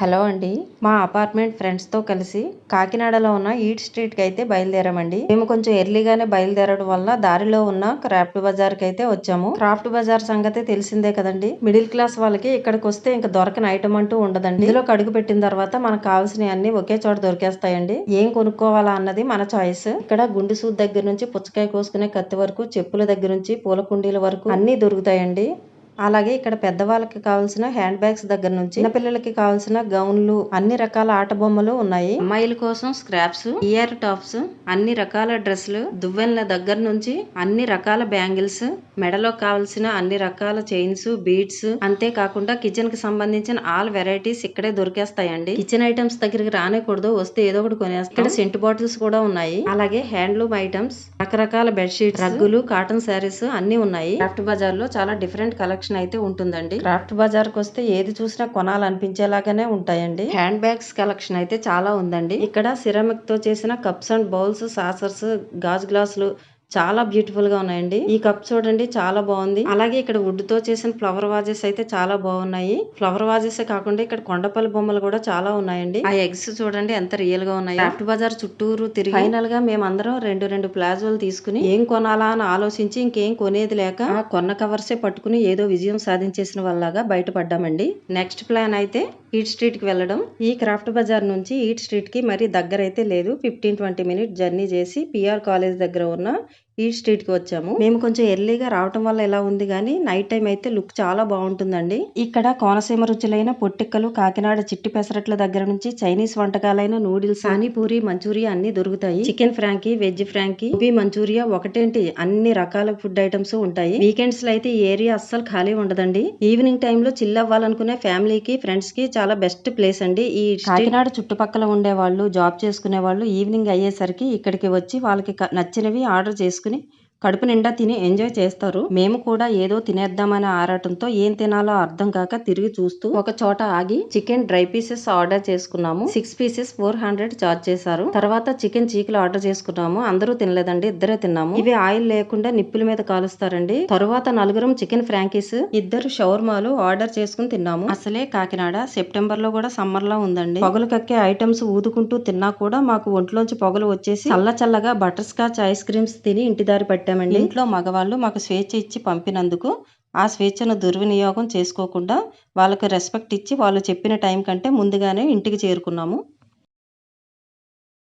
Hello అండి. మా apartment ఫ్రెండ్స్తో కలిసి కాకినాడలో ఉన్న ఈట్ స్ట్రీట్కి అయితే బయలుదేరామండి. మేము కొంచెం ఎర్లీగానే బయలుదేరడం వల్ల దారిలో ఉన్న క్రాఫ్ట్ బజార్కి అయితే వచ్చాము. క్రాఫ్ట్ బజార్ సంగతి తెలిసిందే కదండి. మిడిల్ క్లాస్ వాళ్ళకి ఇక్కడికి వస్తే ఇంకా దొరకని ఐటమ్ అంటూ ఉండదండి. ఇందులో కడుగు పెట్టిన తర్వాత మనకు కావాల్సిన అన్ని ఒకే చోట దొరికేస్తాయండి. ఏం కొనుక్కోవాలా అన్నది మన చాయిస్. ఇక్కడ గుండు సూద్ దగ్గర నుంచి పుచ్చకాయ కోసుకునే కత్తి వరకు చెప్పుల దగ్గర నుంచి పూల కుండీల వరకు అన్ని దొరుకుతాయండి. అలాగే ఇక్కడ పెద్దవాళ్ళకి కావాల్సిన హ్యాండ్ బ్యాగ్స్ దగ్గర నుంచి చిన్నపిల్లలకి కావాల్సిన గౌన్లు అన్ని రకాల ఆట బొమ్మలు ఉన్నాయి. అమ్మాయిల కోసం స్క్రాప్స్ ఇయర్ టాప్స్ అన్ని రకాల డ్రెస్సులు దువ్వెన్ల దగ్గర నుంచి అన్ని రకాల బ్యాంగిల్స్ మెడలో కావాల్సిన అన్ని రకాల చైన్స్ బీడ్స్ అంతేకాకుండా కిచెన్కి సంబంధించిన ఆల్ వెరైటీస్ ఇక్కడే దొరికేస్తాయండి. కిచెన్ ఐటమ్స్ దగ్గరికి రానేకూడదు వస్తే ఏదో ఒకటి కొనేస్తాం. ఇక్కడ సెంట్ బాటిల్స్ కూడా ఉన్నాయి. అలాగే హ్యాండ్లూమ్ ఐటమ్స్ రకరకాల బెడ్షీట్స్ రగ్గులు కాటన్ శారీస్ అన్ని ఉన్నాయి. క్రాఫ్ట్ బజార్లో చాలా డిఫరెంట్ కలెక్షన్ అయితే ఉంటుందండి. క్రాఫ్ట్ బజార్కి వస్తే ఏది చూసినా కొనాలనిపించేలాగానే ఉంటాయండి. హ్యాండ్ బ్యాగ్స్ కలెక్షన్ అయితే చాలా ఉందండి. ఇక్కడ సిరామిక్తో చేసిన కప్స్ అండ్ బౌల్స్ సాసర్స్ గాజు గ్లాసులు చాలా బ్యూటిఫుల్గా ఉన్నాయండి. ఈ కప్ చూడండి చాలా బాగుంది. అలాగే ఇక్కడ వుడ్తో చేసిన ఫ్లవర్ వాజెస్ అయితే చాలా బాగున్నాయి. ఫ్లవర్ వాజెస్ కాకుండా ఇక్కడ కొండపల్లి బొమ్మలు కూడా చాలా ఉన్నాయండి. ఆ ఎగ్స్ చూడండి ఎంత రియల్గా ఉన్నాయి. క్రాఫ్ట్ బజార్ చుట్టూరు తిరిగి ఫైనల్గా మేమందరం రెండు రెండు ప్లాజోలు తీసుకుని ఏం కొనాలా అని ఆలోచించి ఇంకేం కొనేది లేక ఆ కొన్న కవర్సే పట్టుకుని ఏదో విజయం సాధించేసిన వాళ్ళగా బయటపడ్డామండి. నెక్స్ట్ ప్లాన్ అయితే ఈట్ స్ట్రీట్కి వెళ్ళడం. ఈ క్రాఫ్ట్ బజార్ నుంచి ఈట్ స్ట్రీట్కి మరి దగ్గర అయితే లేదు. ఫిఫ్టీన్ ట్వంటీ మినిట్ జర్నీ చేసి పిఆర్ కాలేజ్ దగ్గర ఉన్న ఈ స్ట్రీట్కి వచ్చాము. మేము కొంచెం ఎర్లీగా రావటం వల్ల ఎలా ఉంది కానీ నైట్ టైం అయితే లుక్ చాలా బాగుంటుందండి. ఇక్కడ కోనసీమ రుచులైన పొట్టిక్కలు కాకినాడ చిట్టి పెసరట్ల దగ్గర నుంచి చైనీస్ వంటకాలైన నూడిల్స్ పానీపూరి మంచూరియా అన్ని దొరుకుతాయి. Chicken frankie veg frankie gobi manchuria ఒకటేంటి అన్ని రకాల ఫుడ్ ఐటమ్స్ ఉంటాయి. వీకెండ్స్లో అయితే ఈ ఏరియా అస్సలు ఖాళీ ఉండదండి. ఈవినింగ్ టైంలో లో చిల్ అవ్వాలనుకునే ఫ్యామిలీకి ఫ్రెండ్స్కి చాలా బెస్ట్ ప్లేస్ అండి. ఈ కాకినాడ చుట్టుపక్కల ఉండే వాళ్ళు జాబ్ చేసుకునే వాళ్ళు ఈవినింగ్ అయ్యేసరికి ఇక్కడికి వచ్చి వాళ్ళకి నచ్చినవి ఆర్డర్ చేసి చేసుకుని కడుపు నిండా తిని ఎంజాయ్ చేస్తారు. మేము కూడా ఏదో తినేద్దామనే ఆరాటంతో ఏం తినాలో అర్థం కాక తిరిగి చూస్తూ ఒక చోట ఆగి చికెన్ డ్రై పీసెస్ ఆర్డర్ చేసుకున్నాము. Six pieces four hundred charge చేశారు. తర్వాత చికెన్ చీకులు ఆర్డర్ చేసుకున్నాము. అందరూ తినలేదండి ఇద్దరే తిన్నాము. ఇవి ఆయిల్ లేకుండా నిప్పుల మీద కాలుస్తారండి. తరువాత నలుగురం చికెన్ ఫ్రాంకీస్ ఇద్దరు షవర్మాలు ఆర్డర్ చేసుకుని తిన్నాము. అసలే కాకినాడ సెప్టెంబర్లో కూడా సమ్మర్ లా ఉందండి. పొగలు కక్కే ఐటమ్స్ ఊదుకుంటూ తిన్నా కూడా మాకు ఒంట్లోంచి పొగలు వచ్చేసి చల్ల చల్లగా బటర్ స్కాచ్ ఐస్ క్రీమ్స్ తిని ఇంటి దారి పట్టారు. పట్టామండి. ఇంట్లో మగవాళ్ళు మాకు స్వేచ్ఛ ఇచ్చి పంపినందుకు ఆ స్వేచ్ఛను దుర్వినియోగం చేసుకోకుండా వాళ్ళకి రెస్పెక్ట్ ఇచ్చి వాళ్ళు చెప్పిన టైం కంటే ముందుగానే ఇంటికి చేరుకున్నాము.